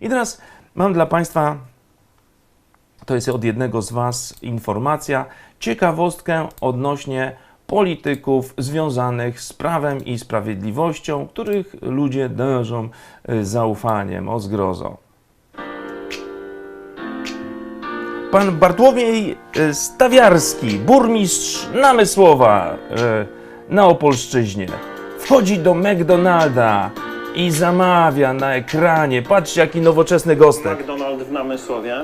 I teraz mam dla Państwa, to jest od jednego z Was informacja, ciekawostkę odnośnie polityków związanych z prawem i sprawiedliwością, których ludzie dążą y, zaufaniem, o zgrozo. Pan Bartłomiej y, Stawiarski, burmistrz Namysłowa y, na Opolszczyźnie, wchodzi do McDonalda i zamawia na ekranie. Patrzcie, jaki nowoczesny gostek. McDonald w Namysłowie?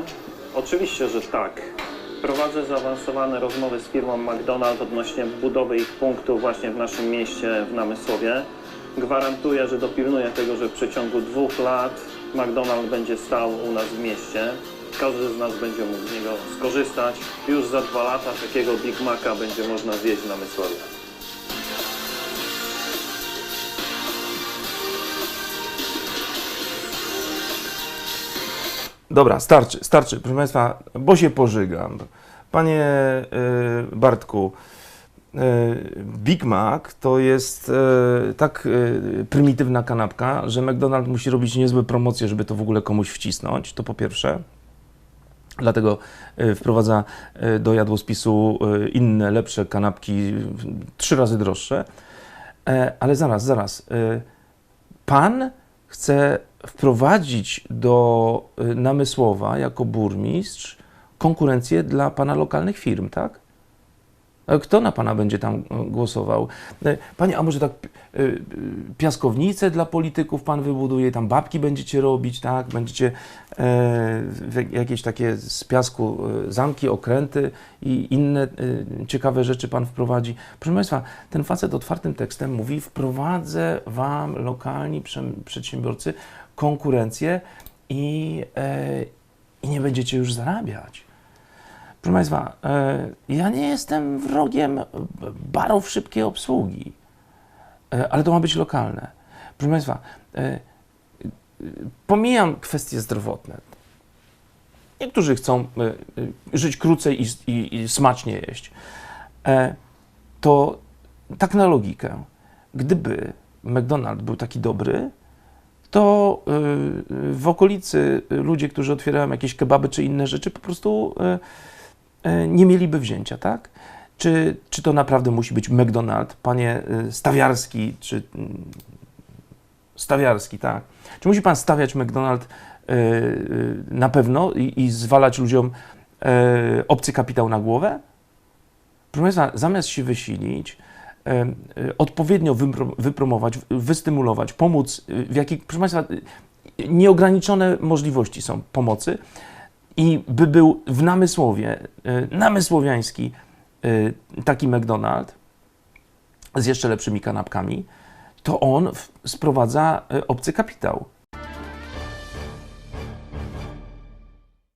Oczywiście, że tak. Prowadzę zaawansowane rozmowy z firmą McDonald odnośnie budowy ich punktu właśnie w naszym mieście w Namysłowie. Gwarantuję, że dopilnuję tego, że w przeciągu dwóch lat McDonald będzie stał u nas w mieście. Każdy z nas będzie mógł z niego skorzystać. Już za dwa lata takiego Big Maca będzie można zjeść w Namysłowie. Dobra, starczy, starczy, proszę Państwa, bo się pożygam. Panie y, Bartku, y, Big Mac to jest y, tak prymitywna kanapka, że McDonald's musi robić niezłe promocje, żeby to w ogóle komuś wcisnąć, to po pierwsze. Dlatego wprowadza do jadłospisu inne, lepsze kanapki, trzy razy droższe. E, Ale zaraz, zaraz. Pan chce wprowadzić do y, Namysłowa jako burmistrz konkurencję dla pana lokalnych firm, tak? A Kto na pana będzie tam y, głosował? Y, Panie, a może tak y, piaskownice dla polityków pan wybuduje, tam babki będziecie robić, tak? Będziecie e, jakieś takie z piasku e, zamki, okręty i inne e, ciekawe rzeczy pan wprowadzi. Proszę Państwa, ten facet otwartym tekstem mówi, wprowadzę wam lokalni przedsiębiorcy konkurencję i, e, i nie będziecie już zarabiać. Proszę Państwa, e, ja nie jestem wrogiem barów szybkiej obsługi, e, ale to ma być lokalne. Proszę Państwa, pomijam kwestie zdrowotne. Niektórzy chcą żyć krócej i, i, i smacznie jeść. To tak na logikę, gdyby McDonald's był taki dobry, to y, w okolicy ludzie, którzy otwierają jakieś kebaby czy inne rzeczy, po prostu y, y, nie mieliby wzięcia, tak? Czy, czy to naprawdę musi być McDonald's, panie Stawiarski, czy mm, Stawiarski, tak? Czy musi pan stawiać McDonald's na pewno i, i zwalać ludziom obcy kapitał na głowę? Proszę Państwa, zamiast się wysilić, odpowiednio wypro- wypromować, wystymulować, pomóc, y, w jakich, proszę Państwa, y, nieograniczone możliwości są pomocy i by był w Namysłowie, y, namysłowiański y, taki McDonald z jeszcze lepszymi kanapkami, to on sprowadza y, obcy kapitał.